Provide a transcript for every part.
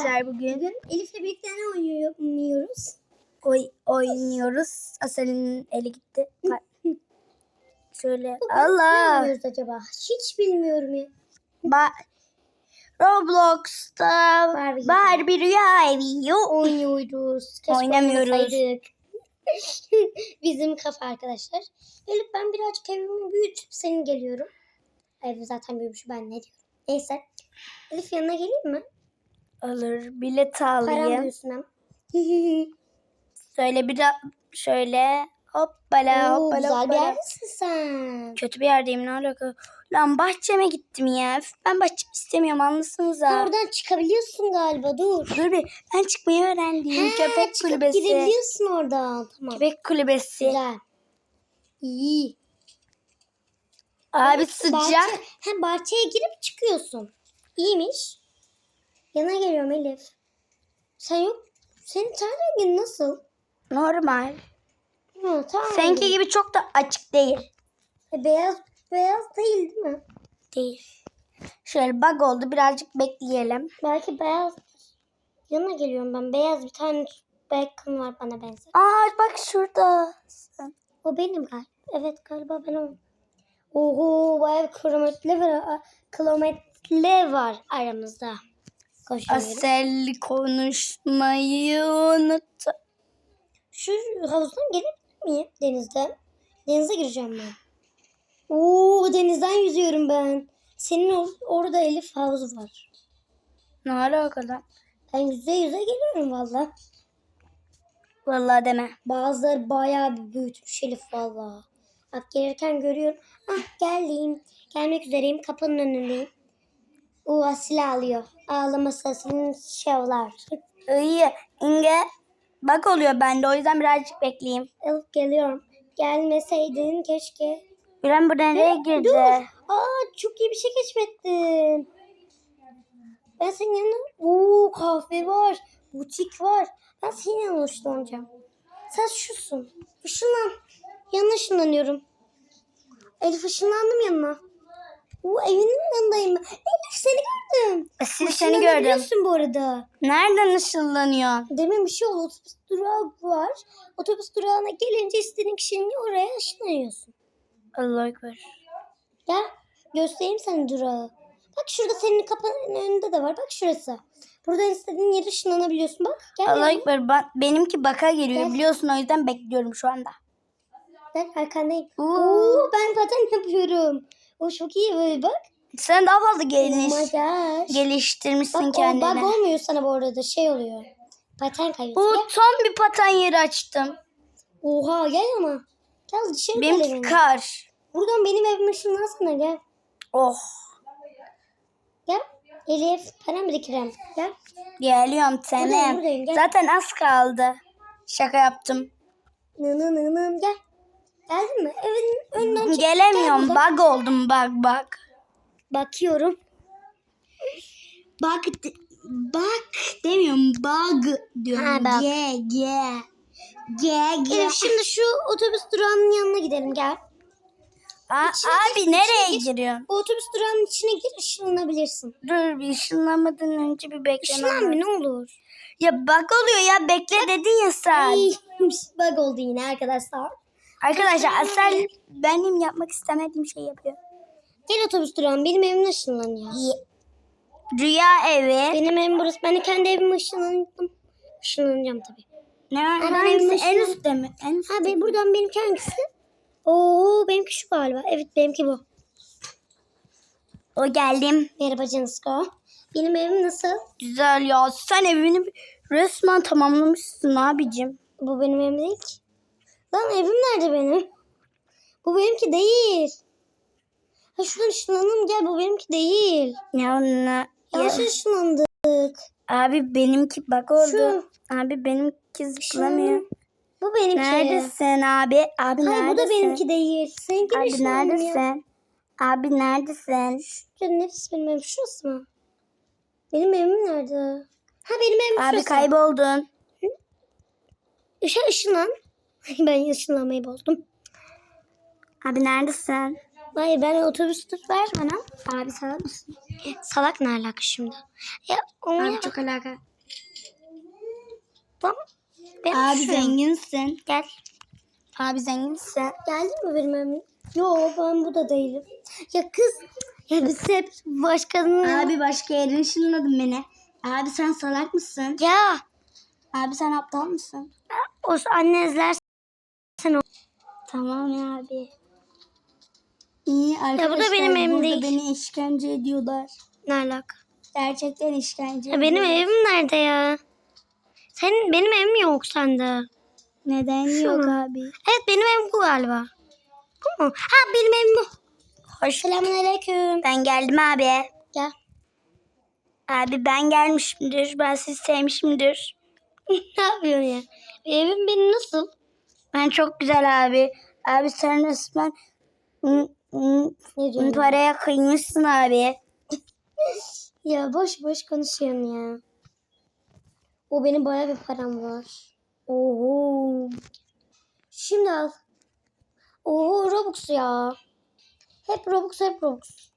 Arkadaşlar bugün Elif'le birlikte ne oynuyoruz? oy oynuyoruz. Asel'in eli gitti. Şöyle Bugün Ne Allah. oynuyoruz acaba? Hiç bilmiyorum ya. Ba Roblox'ta Barbie. Barbie rüya evi. Oynuyoruz. Keşke Oynamıyoruz. Bizim kafa arkadaşlar. Elif ben birazcık evimi büyütüp senin geliyorum. Ev zaten büyümüş ben ne diyorum. Neyse. Elif yanına geleyim mi? Alır bilet Param alayım. büyüsün hem. Şöyle bir şöyle hoppala Oo, hoppala güzel bir hoppala. yerdesin sen. Kötü bir yerdeyim ne alaka? Lan bahçeme gittim ya. Üf, Ben bahçemi istemiyorum anlasınız Ha, ha. oradan çıkabiliyorsun galiba dur. Dur bir ben çıkmayı öğrendim. Köpek çıkıp kulübesi. Gidebiliyorsun oradan. Tamam. Köpek kulübesi. Güzel. İyi. Abi Evet, sıcak. Bahçe, hem bahçeye girip çıkıyorsun. İyiymiş. Yana geliyorum Elif. Sen yok. Senin ten rengin nasıl? Normal. Ha, tamam. Seninki gibi çok da açık değil. E, beyaz beyaz değil değil mi? Değil. Şöyle bug oldu. Birazcık bekleyelim. Belki beyaz. Yana geliyorum ben. Beyaz bir tane bacon var bana benzer. Aa bak şurada. O benim galiba. Evet galiba ben o. Oho bayağı kilometre var. Kilometre var aramızda. Koşuyorum. Asel konuşmayı unuttu. Şu havuzdan gelebilir miyim denizden? Denize gireceğim ben. Oo denizden yüzüyorum ben. Senin or- orada Elif havuzu var. Ne alaka lan? Ben yüze yüze geliyorum valla. Vallahi deme. Bazıları bayağı bir büyütmüş Elif valla. Bak gelirken görüyorum. Ah geldim. Gelmek üzereyim. Kapının önündeyim. O Asil ağlıyor. Ağlaması Asil'in şovlar. İyi. İnge bug oluyor bende. O yüzden birazcık bekleyeyim. Elif geliyorum. Gelmeseydin keşke. İrem bu nereye girdi? Dur. Aa çok iyi bir şey keşfettim. Ben senin yanına... Oo kahve var. Butik var. Ben senin yanına ışınlanacağım. Sen şusun. Işınlan. Yanına ışınlanıyorum. Elif ışınlandım yanına. Oo evinin yanındayım. Elif seni gördüm. Asil seni gördüm. Işınlanabiliyorsun bu arada. Nereden ışınlanıyor? Demin bir şey oldu. Otobüs durağı var. Otobüs durağına gelince istediğin kişinin oraya ışınlanıyorsun. Allah ekber. Gel göstereyim sana durağı. Bak şurada senin kapının önünde de var. Bak şurası. Buradan istediğin yere ışınlanabiliyorsun. Bak gel. Allah yanıma. ekber. Ba- benimki baka geliyor Gel. biliyorsun o yüzden bekliyorum şu anda. Gel arkandayım. Oo. Oo, ben paten yapıyorum. O çok iyi böyle bak. Sen daha fazla geliş, geliştirmişsin Bak kendini. bug olmuyor sana bu arada şey oluyor. Paten kaybediyor. Bu son bir patan yeri açtım. Oha gel ama. Gel dışarı gel Benimki evime. kar. Buradan benim evime ışınlansana gel. Oh. Gel. Elif para birikirem. Gel. Geliyorum senem. buradayım, gel. Zaten az kaldı. Şaka yaptım. Nı nı nı nı. Gel. Geldin mi? Evin önünden çık. Gelemiyorum. Gel. Bug oldum bak bak. Bakıyorum. Bak bak demiyorum bug diyorum. Ha, bak. G G. G G. Elif şimdi şu otobüs durağının yanına gidelim gel. İçine abi gir, nereye içine gir. giriyorsun? Bu otobüs durağının içine gir ışınlanabilirsin. Dur bir ışınlamadan önce bir beklemem Işınlan mı ne olur? Ya bug oluyor ya bekle dedin ya sen. Bug oldu yine arkadaşlar. Arkadaşlar Asel benim yapmak istemediğim şey yapıyor. Gel otobüs durağım benim evime ışınlan ya. Rüya evi. Benim evim burası. Ben de kendi evime ışınlandım. Işınlanacağım tabii. Ne benim hangisi? En üstte mi? En üstte. Ha be buradan benimki hangisi? Oo benimki şu galiba. Evet benimki bu. O geldim. Merhaba Canısko. Benim evim nasıl? Güzel ya. Sen evini resmen tamamlamışsın abicim. Bu benim evim değil ki. Lan evim nerede benim? Bu benimki değil. Ha şuradan ışınlanalım gel bu benimki değil. Ya ne? Yanlış Ya, ışınlandık. abi benimki bak oldu. Şu. Abi benimki zıplamıyor. Bu benimki. Neredesin abi? Abi Hayır neredesin? bu da benimki değil. Seninki Abi ışınlanmıyor. neredesin? Abi neredesin? Ya neresi benim evim? Şurası mı? Benim evim nerede? Ha benim evim Abi şurası. kayboldun. Işa ışınlan. ben ışınlanmayı bozdum. Abi neredesin? Hayır ben otobüs tut ver bana. Abi salak mısın? Salak ne alaka şimdi? Ya onu Abi çok alaka. Tamam. Ben Abi şu- zenginsin. Gel. Abi zenginsin. Geldin mi benim? Yo ben bu da değilim. Ya kız. Ya biz hep başkanın. Abi başka yere ışınladın beni. Abi sen salak mısın? Ya. Abi sen aptal mısın? O anne izler. Tamam ya abi. İyi bu da arkadaşlar benim evim burada değil. beni işkence ediyorlar. Ne alaka? Gerçekten işkence Ya benim evim nerede ya? Senin benim evim yok sende. Neden Şu yok mu? abi? Evet benim evim bu galiba. Bu mu? Ha benim evim bu. Hoş. Selamünaleyküm. Ben geldim abi. Gel. Abi ben gelmişimdir. Ben sizi sevmişimdir. ne yapıyorsun ya? Evim benim nasıl? Ben çok güzel abi. Abi sen resmen diyorsun? paraya kıymışsın abi. Ya boş boş konuşuyorsun ya. O benim baya bir param var. Oho. Şimdi al. Oho Robux ya. Hep Robux hep Robux.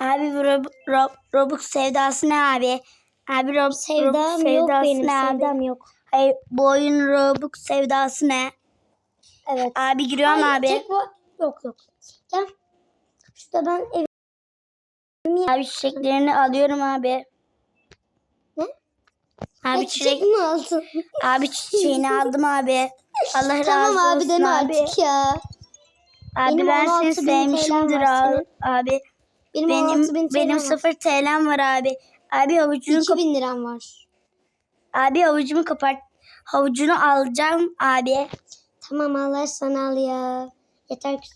Abi bu Rob, Rob, Robux sevdası ne abi? Abi Rob, Sevdam Robux yok sevdası benim ne abi? sevdam yok. Hayır bu oyun Robux sevdası ne? Evet. Abi giriyorum Hayır, abi. Tek var. Yok yok. Gel. Şurada ben ev... Abi çiçeklerini alıyorum abi. Ne? Abi çiçek çiçek, mi aldın? abi çiçeğini aldım abi. Allah razı tamam abi olsun deme abi. artık ya. Abi Benim ben 16 seni sevmişimdir abi. abi. Benim, Benim 16 bin benim sıfır TL'm var abi. Abi havucunu 2000 liram var. abi havucumu kapart. Havucunu alacağım abi. Tamam Allah sana al ya. Yeter ki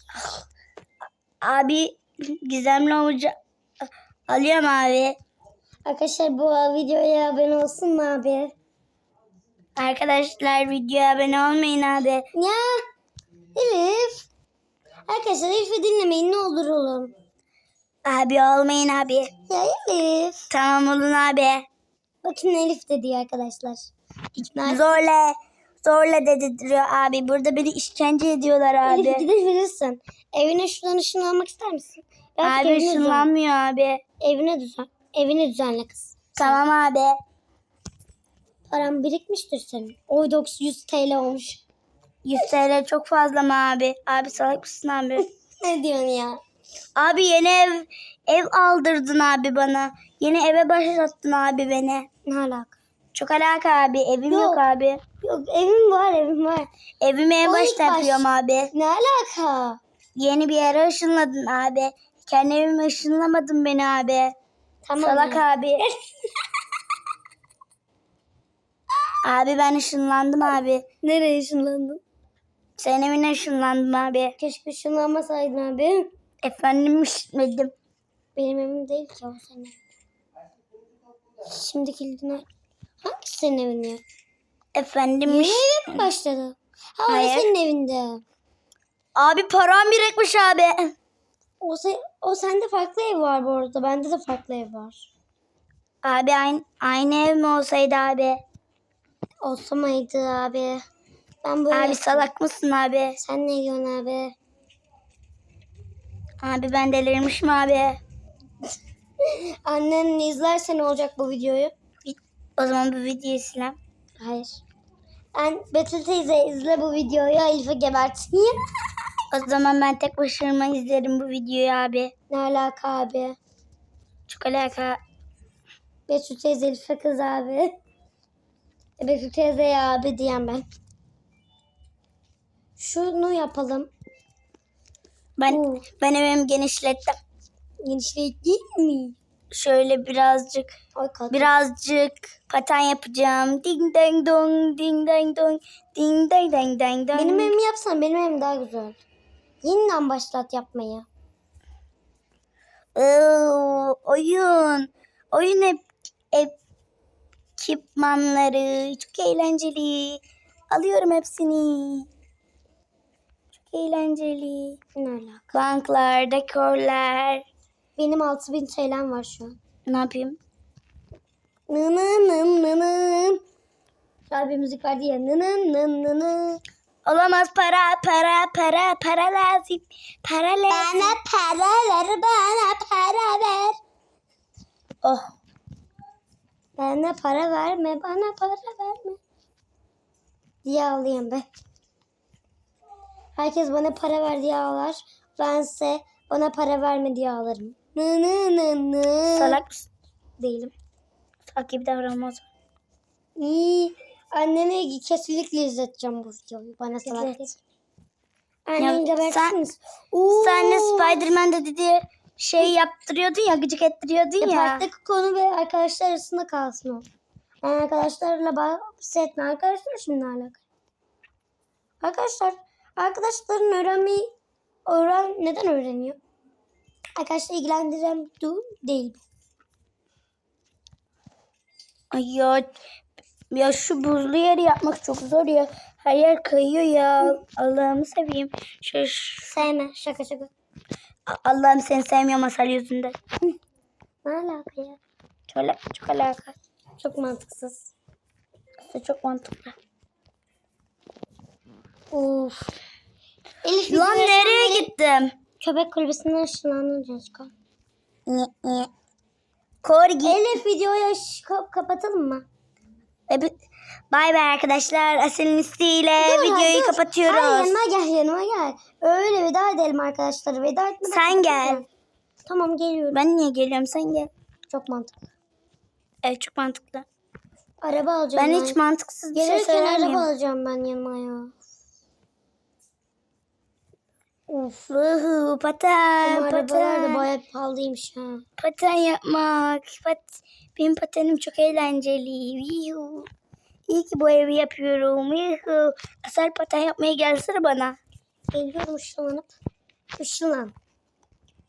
Abi gizemli havucu alıyorum abi. Arkadaşlar bu videoya abone olsun mu abi? Arkadaşlar videoya abone olmayın abi. Ya Elif. Arkadaşlar Elif'i dinlemeyin ne olur oğlum. Abi olmayın abi. Ya Elif. Tamam olun abi. Bakın Elif dedi arkadaşlar. İkna Zorla zorla dediriyor abi. Burada beni işkence ediyorlar Elif abi. gidebilirsin. Evine şuradan ışınlanmak ister misin? Artık Abi ışınlanmıyor abi. Evine düzen. Evini düzenle kız. Tamam abi. Param birikmiştir senin. Oy 900 TL olmuş. 100 TL çok fazla mı abi? Abi salak mısın abi? Ne diyorsun ya? Abi yeni ev ev aldırdın abi bana. Yeni eve başlattın abi beni. Ne alaka? Çok alaka abi. Evim yok, Yok. abi. Yok evim var evim var. Evime ev O ilk başlatıyorum abi. Ne alaka? Yeni bir yere ışınladın abi. Kendi evime ışınlamadın beni abi. Tamam. Salak ya. abi. abi ben ışınlandım abi. Nereye ışınlandın? Senin evine ışınlandım abi. Keşke ışınlanmasaydın abi. Efendim işitmedim. Benim evim değil ki o senin. Şimdi kilidini Hangisi senin evin ya? Efendim Yeni eve mi başladı? Ha o Hayır. senin evinde. Abi param birikmiş abi. O, se o sende farklı ev var bu arada. Bende de farklı ev var. Abi aynı, aynı ev mi olsaydı abi? Olsa mıydı abi? Ben böyle... Abi salak mısın abi? Sen ne diyorsun abi? Abi ben delirmişim abi. Annen izlerse ne olacak bu videoyu? O zaman bu videoyu silem. Hayır. Ben Betül teyze izle bu videoyu. Elif'i gebertin. O zaman ben tek başıma izlerim bu videoyu abi. ne alaka abi? Çok alaka. Betül teyze Elif'e kız abi. E, Betül teyzeye abi diyen ben. Şunu yapalım. Ben Oo. ben evimi genişlettim. Genişlik değil mi? Şöyle birazcık birazcık paten yapacağım. Ding dang dong ding dang dong ding dang dang dang dong. Benim evimi yapsan benim evim daha güzel. Yeniden başlat yapmayı. Oo, oyun. Oyun hep ekipmanları. Çok eğlenceli. Alıyorum hepsini. Çok eğlenceli. Ne alaka? Banklar, dekorlar. Benim 6000 TL'm var şu an. Ne yapayım? Nınım nım nınım. Şöyle bir müzik vardı ya. Nınım nım nınım. Olamaz para, para, para, para lazım. Para lazım. Bana para ver, bana para ver. Oh. Bana para verme, bana para verme. diye ağlayayım be. Herkes bana para ver diye ağlar. Bense bana para verme diye ağlarım. Nı nı nı nı. Salak mısın? Değilim. Salak gibi davranmaz. İyi. Annene kesinlikle izleteceğim bu videoyu. Bana salak. Anneni Ya, gebertirsiniz. Sen de Spider-Man'de dedi şey yaptırıyordun ya gıcık ettiriyordun Ya. ya. Parktaki konu ve arkadaşlar arasında kalsın o. Yani arkadaşlarla bahsetme. Arkadaşlar şimdi alakalı. Arkadaşlar, arkadaşların öğrenmeyi öğren neden öğreniyor? Arkadaşlar ilgilendiren bir durum değil. Ay ya, ya şu buzlu yeri yapmak çok zor ya. Her yer kayıyor ya. Allah'ımı seveyim. Şu, şu- Sevme. Şaka şaka. Allah'ım seni sevmiyorum asal yüzünden. Ne alaka ya? Çok, çok alaka. Çok mantıksız. Aslında çok mantıklı. Of. Elif Lan nereye gittim? Köpek kulübesinden ışınlandın Coşko. Korgi. Elif videoyu kap- kapatalım mı? E, Bay bay arkadaşlar. Asel'in isteğiyle Dur, videoyu dur. kapatıyoruz. Hayır yanıma gel yanıma gel. Öyle veda edelim arkadaşlar. Veda etmeden Sen gel. Tamam geliyorum. Ben niye geliyorum sen gel. Çok mantıklı. Evet çok mantıklı. Araba alacağım. Ben hiç mantıksız bir şey Gelirken araba söylemiyorum. alacağım ben yanıma ya. Uhu, paten, Ama arabalar da paten. bayağı pahalıymış ha. Paten yapmak. Pat, benim patenim çok eğlenceli. Yuhu. İyi ki bu evi yapıyorum. Yuhu. Asel paten yapmaya gelsene bana. Geliyorum ışınlanıp. Işınlan.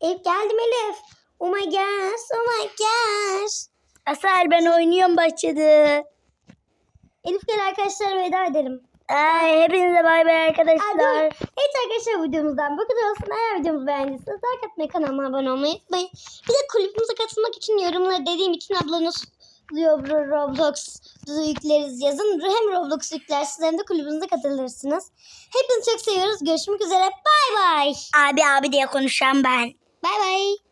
Elif geldim Elif. Oh my gosh, oh my gosh. Asel ben oynuyorum bahçede. Elif gel arkadaşlar veda edelim. Ay, hepinize bay bay arkadaşlar. Evet arkadaşlar videomuzdan bu kadar olsun. Eğer videomuzu beğendiyseniz like atmayı, kanalıma abone olmayı unutmayın. Bir de kulübümüze katılmak için yorumlara dediğim için ablanız Roblox yükleriz yazın. Hem Roblox yüklersiniz hem de kulübümüze katılırsınız. Hepinizi çok seviyoruz. Görüşmek üzere. Bay bay. Abi abi diye konuşan ben. Bay bay.